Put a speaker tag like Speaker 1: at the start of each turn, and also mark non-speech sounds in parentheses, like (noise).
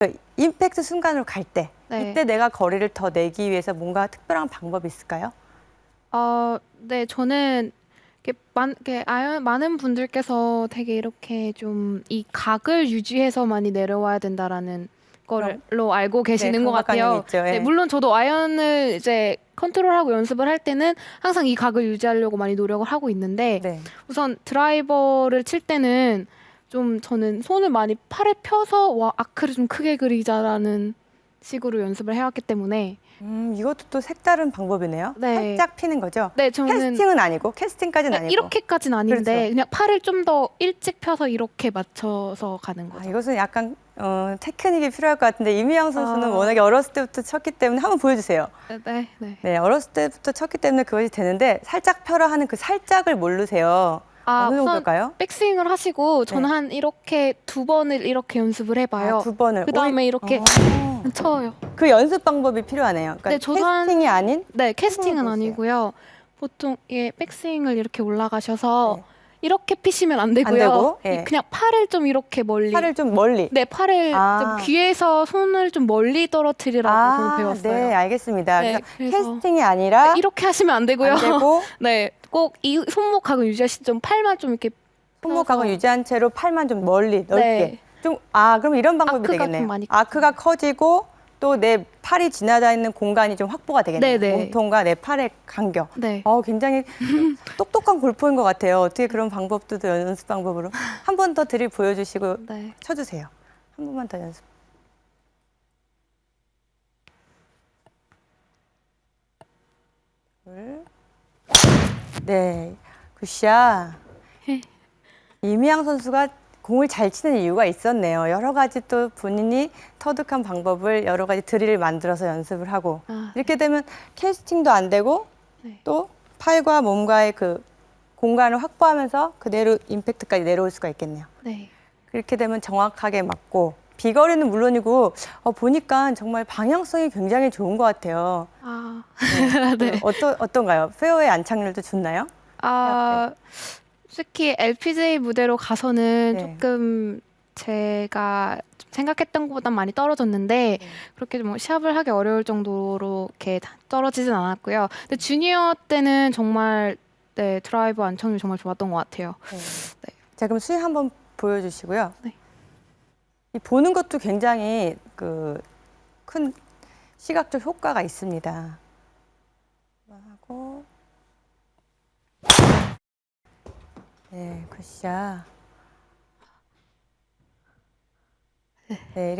Speaker 1: 그 임팩트 순간으로 갈 때,
Speaker 2: 네.
Speaker 1: 이때 내가 거리를 더 내기 위해서 뭔가 특별한 방법이 있을까요?
Speaker 2: 어, 네, 저는 이렇게 많, 이렇게 아연, 많은 분들께서 되게 이렇게 좀 이 각을 유지해서 많이 내려와야 된다라는 거로 알고 계시는 것 같아요.
Speaker 1: 있죠. 예.
Speaker 2: 네, 물론 저도 아연을 이제 컨트롤하고 연습을 할 때는 항상 이 각을 유지하려고 많이 노력을 하고 있는데
Speaker 1: 네.
Speaker 2: 우선 드라이버를 칠 때는 좀 저는 손을 많이 팔에 펴서 와 아크를 좀 크게 그리자라는 식으로 연습을 해왔기 때문에
Speaker 1: 음, 이것도 또 색다른 방법이네요.
Speaker 2: 네.
Speaker 1: 살짝 피는 거죠.
Speaker 2: 네 저는
Speaker 1: 캐스팅은 아니고 캐스팅까지는
Speaker 2: 네,
Speaker 1: 아니고.
Speaker 2: 이렇게까지는 아닌데
Speaker 1: 그렇죠.
Speaker 2: 그냥 팔을 좀 더 일찍 펴서 이렇게 맞춰서 가는
Speaker 1: 아,
Speaker 2: 거죠.
Speaker 1: 이것은 약간 어, 테크닉이 필요할 것 같은데 이미영 선수는
Speaker 2: 아.
Speaker 1: 워낙에 어렸을 때부터 쳤기 때문에 한번 보여주세요.
Speaker 2: 네, 네, 네.
Speaker 1: 네, 어렸을 때부터 쳤기 때문에 그것이 되는데 살짝 펴라 하는 그 살짝을 모르세요.
Speaker 2: 아
Speaker 1: 어느
Speaker 2: 우선
Speaker 1: 정도일까요?
Speaker 2: 백스윙을 하시고 저는
Speaker 1: 네.
Speaker 2: 한 이렇게 두 번을 이렇게 연습을 해봐요.
Speaker 1: 아, 두 번을.
Speaker 2: 그 다음에 이렇게
Speaker 1: 어. (laughs)
Speaker 2: 쳐요.
Speaker 1: 그 연습 방법이 필요하네요. 그러니까
Speaker 2: 네, 저도 한-
Speaker 1: 캐스팅이 아닌
Speaker 2: 네, 캐스팅은
Speaker 1: 보세요.
Speaker 2: 아니고요. 보통 예, 백스윙을 이렇게 올라가셔서
Speaker 1: 네.
Speaker 2: 이렇게 피시면 안 되고요.
Speaker 1: 되고, 예.
Speaker 2: 그냥 팔을 좀 이렇게 멀리.
Speaker 1: 팔을 좀 멀리.
Speaker 2: 네, 팔을
Speaker 1: 아.
Speaker 2: 좀 귀에서 손을 좀 멀리 떨어뜨리라고 저는 배웠어요.
Speaker 1: 네, 알겠습니다.
Speaker 2: 네,
Speaker 1: 그래서
Speaker 2: 그래서-
Speaker 1: 캐스팅이 아니라
Speaker 2: 이렇게 하시면 안 되고요.
Speaker 1: 안 되고 (laughs)
Speaker 2: 네, 꼭 이 손목각을 유지하시 좀 팔만 좀 이렇게 펴서.
Speaker 1: 유지한 채로 팔만 좀 멀리 넓게.
Speaker 2: 네.
Speaker 1: 좀 아, 그럼 이런 방법이
Speaker 2: 아크가
Speaker 1: 되겠네요.
Speaker 2: 좀 많이
Speaker 1: 아크가 커지고 또 내 팔이 지나다 있는 공간이 좀 확보가 되겠네요.
Speaker 2: 네, 네.
Speaker 1: 몸통과 내 팔의 간격.
Speaker 2: 네.
Speaker 1: 어, 굉장히 (laughs) 똑똑한 골프인 것 같아요. 어떻게 그런 방법도 또 연습 방법으로 한 번 더 드릴 보여주시고
Speaker 2: 네.
Speaker 1: 쳐주세요. 한 번만 더 연습. 둘. 네, 굿샷. 이미양 선수가 공을 잘 치는 이유가 있었네요. 여러 가지 또 본인이 터득한 방법을 여러 가지 드릴을 만들어서 연습을 하고
Speaker 2: 아,
Speaker 1: 이렇게 되면 캐스팅도 안 되고
Speaker 2: 네.
Speaker 1: 또 팔과 몸과의 그 공간을 확보하면서 그대로 임팩트까지 내려올 수가 있겠네요.
Speaker 2: 네.
Speaker 1: 그렇게 되면 정확하게 맞고 비거리는 물론이고 어, 보니까 정말 방향성이 굉장히 좋은 것 같아요.
Speaker 2: 아,
Speaker 1: 네. (laughs) 어떤 어떤가요? 페어의 안착률도 좋나요?
Speaker 2: 아, 특히 LPGA 무대로 가서는
Speaker 1: 네.
Speaker 2: 조금 제가 좀 생각했던 것보다 많이 떨어졌는데
Speaker 1: 네.
Speaker 2: 그렇게 뭐 시합을 하기 어려울 정도로 이렇게 다 떨어지진 않았고요. 근데 주니어 때는 정말 네 드라이브 안착률 정말 좋았던 것 같아요.
Speaker 1: 네. 자 그럼 수위 한번 보여주시고요.
Speaker 2: 네.
Speaker 1: 이 보는 것도 굉장히 그 큰 시각적 효과가 있습니다. 하고 네 굿샷. 네.